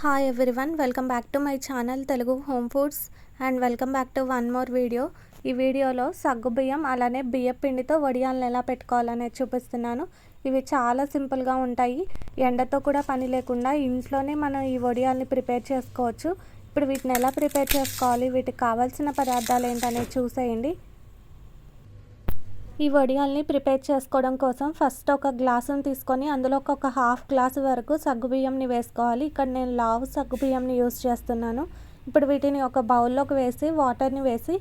Hi everyone welcome back to my channel Telugu home foods and welcome back to one more video ఈ వీడియోలో సగ్గు బియ్యం అలానే బియ్యం పిండితో వడియాలను ఎలా పెట్టుకోవాలనేది చూపిస్తున్నాను. ఇవి చాలా సింపుల్గా ఉంటాయి. ఎండతో కూడా పని లేకుండా ఇంట్లోనే మనం ఈ వడియాల్ని ప్రిపేర్ చేసుకోవచ్చు. ఇప్పుడు వీటిని ఎలా ప్రిపేర్ చేసుకోవాలి? వీటికి కావాల్సిన పదార్థాలు ఏంటనేది చూసేయండి. ఈ వడియాల్ని ప్రిపేర్ చేసుకోవడం కోసం ఫస్ట్ ఒక గ్లాసుని తీసుకొని అందులో ఒక హాఫ్ గ్లాస్ వరకు సగ్గుబియ్యంని వేసుకోవాలి. ఇక్కడ నేను లావు సగ్గుబియ్యంని యూస్ చేస్తున్నాను. ఇప్పుడు వీటిని ఒక బౌల్లోకి వేసి వాటర్ని వేసి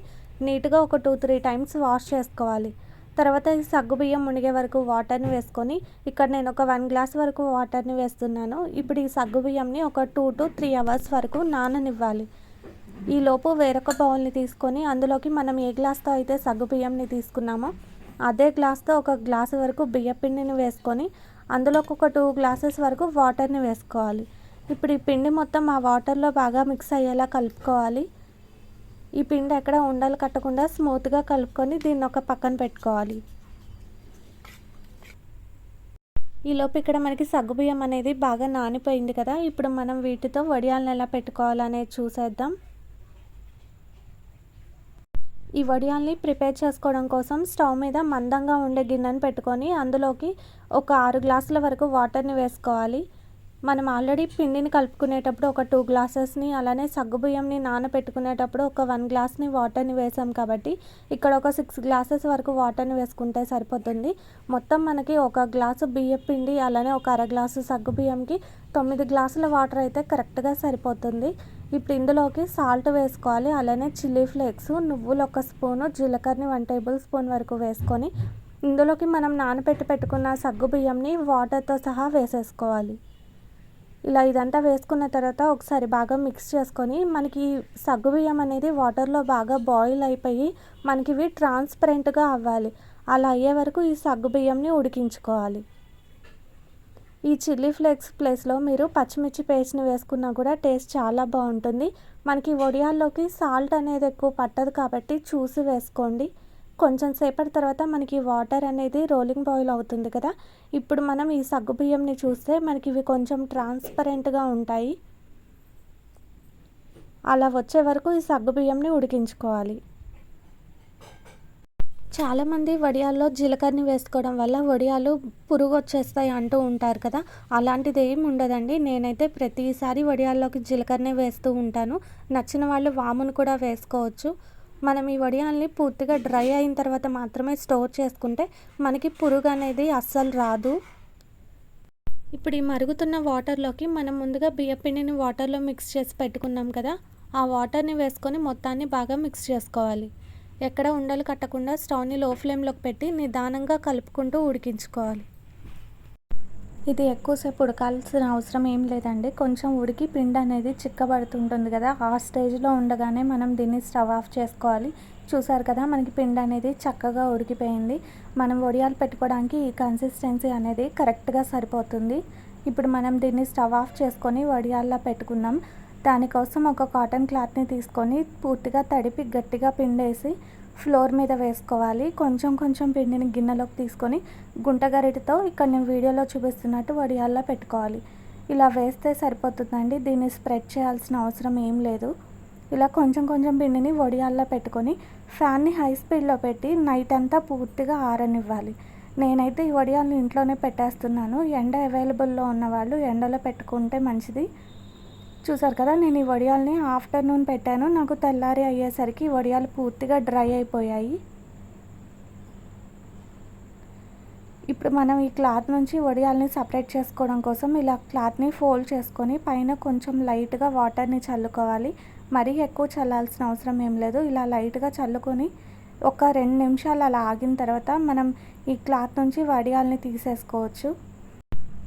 నీట్గా ఒక టూ త్రీ టైమ్స్ వాష్ చేసుకోవాలి. తర్వాత ఈ సగ్గుబియ్యం మునిగే వరకు వాటర్ని వేసుకొని ఇక్కడ నేను ఒక వన్ గ్లాస్ వరకు వాటర్ని వేస్తున్నాను. ఇప్పుడు ఈ సగ్గుబియ్యంని ఒక టూ టు త్రీ అవర్స్ వరకు నాననివ్వాలి. ఈలోపు వేరొక బౌల్ని తీసుకొని అందులోకి మనం ఏ గ్లాస్తో అయితే సగ్గుబియ్యంని తీసుకున్నామో అదే గ్లాస్తో ఒక గ్లాస్ వరకు బియ్యపిండిని వేసుకొని అందులోకి ఒక టూ గ్లాసెస్ వరకు వాటర్ని వేసుకోవాలి. ఇప్పుడు ఈ పిండి మొత్తం ఆ వాటర్లో బాగా మిక్స్ అయ్యేలా కలుపుకోవాలి. ఈ పిండి ఎక్కడ ఉండలు కట్టకుండా స్మూత్గా కలుపుకొని దీన్ని ఒక పక్కన పెట్టుకోవాలి. ఈలోపు ఇక్కడ మనకి సగ్గుబియ్యం అనేది బాగా నానిపోయింది కదా. ఇప్పుడు మనం వీటితో వడియాలను ఎలా పెట్టుకోవాలనేది చూసేద్దాం. ఈ వడియాల్ని ప్రిపేర్ చేసుకోవడం కోసం స్టవ్ మీద మందంగా ఉండే గిన్నెను పెట్టుకొని అందులోకి ఒక ఆరు గ్లాసుల వరకు వాటర్ని వేసుకోవాలి. మనం ఆల్రెడీ పిండిని కలుపుకునేటప్పుడు ఒక టూ గ్లాసెస్ని అలానే సగ్గుబియ్యంని నానబెట్టుకునేటప్పుడు ఒక వన్ గ్లాస్ని వాటర్ని వేసాం కాబట్టి ఇక్కడ ఒక సిక్స్ గ్లాసెస్ వరకు వాటర్ని వేసుకుంటే సరిపోతుంది. మొత్తం మనకి ఒక గ్లాసు బియ్యం పిండి అలానే ఒక అర గ్లాసు సగ్గుబియ్యంకి తొమ్మిది గ్లాసుల వాటర్ అయితే కరెక్ట్గా సరిపోతుంది. ఇప్పుడు ఇందులోకి సాల్ట్ వేసుకోవాలి అలానే చిల్లీ ఫ్లేక్స్ నువ్వులు ఒక స్పూను జీలకర్రని వన్ టేబుల్ స్పూన్ వరకు వేసుకొని ఇందులోకి మనం నానబెట్టి పెట్టుకున్న సగ్గు బియ్యంని వాటర్తో సహా వేసేసుకోవాలి. ఇలా ఇదంతా వేసుకున్న తర్వాత ఒకసారి బాగా మిక్స్ చేసుకొని మనకి సగ్గు బియ్యం అనేది వాటర్లో బాగా బాయిల్ అయిపోయి మనకి ఇవి ట్రాన్స్పరెంట్గా అవ్వాలి. అలా అయ్యే వరకు ఈ సగ్గు బియ్యంని ఉడికించుకోవాలి. ఈ చిల్లీ ఫ్లేక్స్ ప్లేస్లో మీరు పచ్చిమిర్చి పేస్ట్ని వేసుకున్నా కూడా టేస్ట్ చాలా బాగుంటుంది. మనకి వడియాల్లోకి సాల్ట్ అనేది ఎక్కువ పట్టదు కాబట్టి చూసి వేసుకోండి. కొంచెం సేపటి తర్వాత మనకి వాటర్ అనేది రోలింగ్ బాయిల్ అవుతుంది కదా. ఇప్పుడు మనం ఈ సగ్గు బియ్యంని చూస్తే మనకి ఇవి కొంచెం ట్రాన్స్పరెంట్గా ఉంటాయి. అలా వచ్చే వరకు ఈ సగ్గుబియ్యంని ఉడికించుకోవాలి. చాలామంది వడియాల్లో జీలకర్రని వేసుకోవడం వల్ల వడియాలు పురుగు వచ్చేస్తాయి అంటూ ఉంటారు కదా. అలాంటిది ఏమి ఉండదండి. నేనైతే ప్రతిసారి వడియాల్లోకి జీలకర్రనే వేస్తూ ఉంటాను. నచ్చిన వాళ్ళు వామును కూడా వేసుకోవచ్చు. మనం ఈ వడియాల్ని పూర్తిగా డ్రై అయిన తర్వాత మాత్రమే స్టోర్ చేసుకుంటే మనకి పురుగు అనేది అస్సలు రాదు. ఇప్పుడు ఈ మరుగుతున్న వాటర్లోకి మనం ముందుగా బియ్యపిండిని వాటర్లో మిక్స్ చేసి పెట్టుకున్నాం కదా. ఆ వాటర్ని వేసుకొని మొత్తాన్ని బాగా మిక్స్ చేసుకోవాలి. ఎక్కడ ఉండలు కట్టకుండా స్టవ్ని లో ఫ్లేమ్లోకి పెట్టి నిదానంగా కలుపుకుంటూ ఉడికించుకోవాలి. ఇది ఎక్కువసేపు ఉడకాల్సిన అవసరం ఏం లేదండి. కొంచెం ఉడికి పిండి అనేది చిక్కబడుతుంటుంది కదా ఆ స్టేజ్లో ఉండగానే మనం దీన్ని స్టవ్ ఆఫ్ చేసుకోవాలి. చూసారు కదా మనకి పిండి అనేది చక్కగా ఉడికిపోయింది. మనం వడియాలు పెట్టుకోవడానికి ఈ కన్సిస్టెన్సీ అనేది కరెక్ట్గా సరిపోతుంది. ఇప్పుడు మనం దీన్ని స్టవ్ ఆఫ్ చేసుకొని వడియాల్లో పెట్టుకుందాం దానికోసం ఒక కాటన్ క్లాత్ని తీసుకొని పూర్తిగా తడిపి గట్టిగా పిండేసి ఫ్లోర్ మీద వేసుకోవాలి. కొంచెం కొంచెం పిండిని గిన్నెలోకి తీసుకొని గుంటగరిటితో ఇక్కడ నేను వీడియోలో చూపిస్తున్నట్టు వడియాల్లో పెట్టుకోవాలి. ఇలా వేస్తే సరిపోతుందండి. దీన్ని స్ప్రెడ్ చేయాల్సిన అవసరం ఏం లేదు. ఇలా కొంచెం కొంచెం పిండిని వడియాల్లో పెట్టుకొని ఫ్యాన్ని హై స్పీడ్లో పెట్టి నైట్ అంతా పూర్తిగా ఆరనివ్వాలి. నేనైతే ఈ వడియాలను ఇంట్లోనే పెట్టేస్తున్నాను. ఎండ అవైలబుల్లో ఉన్న వాళ్ళు ఎండలో పెట్టుకుంటే మంచిది. చూసారు కదా నేను ఈ వడియాల్ని ఆఫ్టర్నూన్ పెట్టాను. నాకు తెల్లారి అయ్యేసరికి వడియాలు పూర్తిగా డ్రై అయిపోయాయి. ఇప్పుడు మనం ఈ క్లాత్ నుంచి వడియాల్ని సపరేట్ చేసుకోవడం కోసం ఇలా క్లాత్ని ఫోల్డ్ చేసుకొని పైన కొంచెం లైట్గా వాటర్ని చల్లుకోవాలి. మరీ ఎక్కువ చల్లాల్సిన అవసరం ఏం లేదు. ఇలా లైట్గా చల్లుకొని ఒక రెండు నిమిషాలు అలా ఆగిన తర్వాత మనం ఈ క్లాత్ నుంచి వడియాల్ని తీసేసుకోవచ్చు.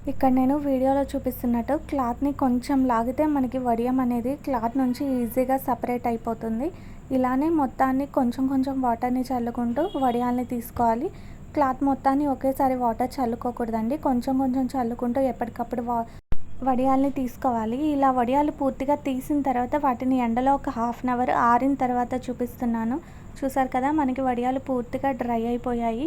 ఇక్కడ నేను వీడియోలో చూపిస్తున్నట్టు క్లాత్ని కొంచెం లాగితే మనకి వడియం అనేది క్లాత్ నుంచి ఈజీగా సపరేట్ అయిపోతుంది. ఇలానే మొత్తాన్ని కొంచెం కొంచెం వాటర్ని చల్లుకుంటూ వడియాల్ని తీసుకోవాలి. క్లాత్ మొత్తాన్ని ఒకేసారి వాటర్ చల్లుకోకూడదండి. కొంచెం కొంచెం చల్లుకుంటూ ఎప్పటికప్పుడు వా వడియాల్ని తీసుకోవాలి. ఇలా వడియాలు పూర్తిగా తీసిన తర్వాత వాటిని ఎండలో ఒక హాఫ్ అన్ అవర్ ఆరిన తర్వాత చూపిస్తున్నాను. చూసారు కదా మనకి వడియాలు పూర్తిగా డ్రై అయిపోయాయి.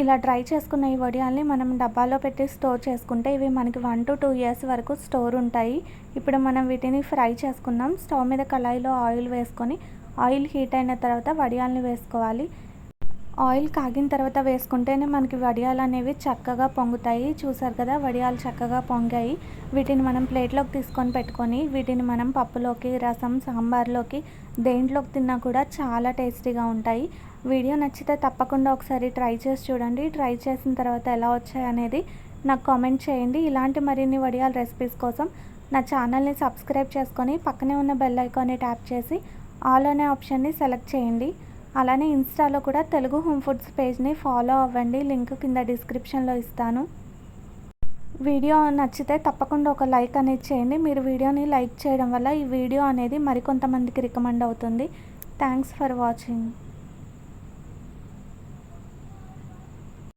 ఇలా డ్రై చేసుకున్న ఈ వడియాల్ని మనం డబ్బాలో పెట్టి స్టోర్ చేసుకుంటే ఇవి మనకి వన్ టు టూ ఇయర్స్ వరకు స్టోర్ ఉంటాయి. ఇప్పుడు మనం వీటిని ఫ్రై చేసుకుందాం. స్టవ్ మీద కళాయిలో ఆయిల్ వేసుకొని ఆయిల్ హీట్ అయిన తర్వాత వడియాల్ని వేసుకోవాలి. ఆయిల్ కాగిన తర్వాత వేసుకుంటేనే మనకి వడియాలు అనేవి చక్కగా పొంగుతాయి. చూసారు కదా వడియాలు చక్కగా పొంగాయి. వీటిని మనం ప్లేట్లోకి తీసుకొని పెట్టుకొని వీటిని మనం పప్పులోకి రసం సాంబార్లోకి దేంట్లోకి తిన్నా కూడా చాలా టేస్టీగా ఉంటాయి. వీడియో నచ్చితే తప్పకుండా ఒకసారి ట్రై చేసి చూడండి. ట్రై చేసిన తర్వాత ఎలా వచ్చాయనేది నాకు కామెంట్ చేయండి. ఇలాంటి మరిన్ని వడియాల రెసిపీస్ కోసం నా ఛానల్ని సబ్స్క్రైబ్ చేసుకొని పక్కనే ఉన్న బెల్ ఐకాన్ని ట్యాప్ చేసి ఆల్ అనే ఆప్షన్ని సెలెక్ట్ చేయండి. అలానే ఇన్స్టాలో కూడా తెలుగు హోమ్ ఫుడ్స్ పేజ్ని ఫాలో అవ్వండి. లింక్ కింద డిస్క్రిప్షన్లో ఇస్తాను. వీడియో నచ్చితే తప్పకుండా ఒక లైక్ అనేది చేయండి. మీరు వీడియోని లైక్ చేయడం వల్ల ఈ వీడియో అనేది మరికొంతమందికి రికమెండ్ అవుతుంది. Thanks for watching.